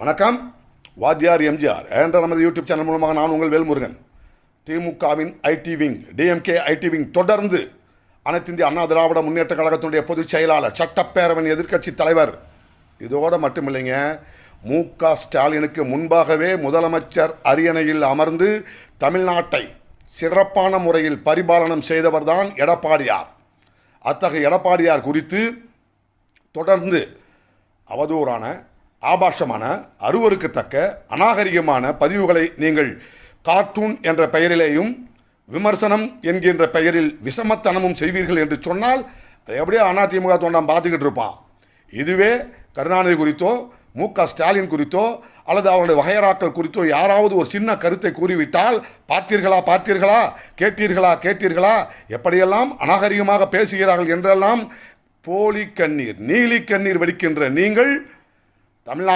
வணக்கம். வாத்தியார் எம்ஜிஆர் என்ற நமது யூடியூப் சேனல் மூலமாக நான் உங்கள் வேல்முருகன். திமுகவின் IT wing DMK IT wing தொடர்ந்து அனைத்து இந்திய அண்ணா திராவிட முன்னேற்ற கழகத்தினுடைய பொதுச் செயலாளர் சட்டப்பேரவையின் எதிர்க்கட்சி தலைவர். இதோடு மட்டுமில்லைங்க மு க ஸ்டாலினுக்கு முன்பாகவே முதலமைச்சர் அரியணையில் அமர்ந்து தமிழ்நாட்டை சிறப்பான முறையில் பரிபாலனம் செய்தவர்தான் எடப்பாடியார். அத்தகைய எடப்பாடியார் குறித்து தொடர்ந்து அவதூறான ஆபாசமான அருவருக்கத்தக்க அநாகரிகமான பதிவுகளை நீங்கள் கார்ட்டூன் என்ற பெயரிலேயும் விமர்சனம் என்கின்ற பெயரில் விஷமத்தனமும் செய்வீர்கள் என்று சொன்னால் அதை எப்படியோ அதிமுக தொண்டான் பார்த்துக்கிட்டு இருப்பான். இதுவே கருணாநிதி குறித்தோ மு க ஸ்டாலின் குறித்தோ அல்லது அவருடைய வகையராக்கள் குறித்தோ யாராவது ஒரு சின்ன கருத்தை கூறிவிட்டால் பார்த்தீர்களா பார்த்தீர்களா கேட்டீர்களா கேட்டீர்களா எப்படியெல்லாம் அநாகரிகமாக பேசுகிறார்கள் என்றெல்லாம் போலி கண்ணீர் நீலி கண்ணீர் வெடிக்கின்ற நீங்கள் தமிழ்நாடு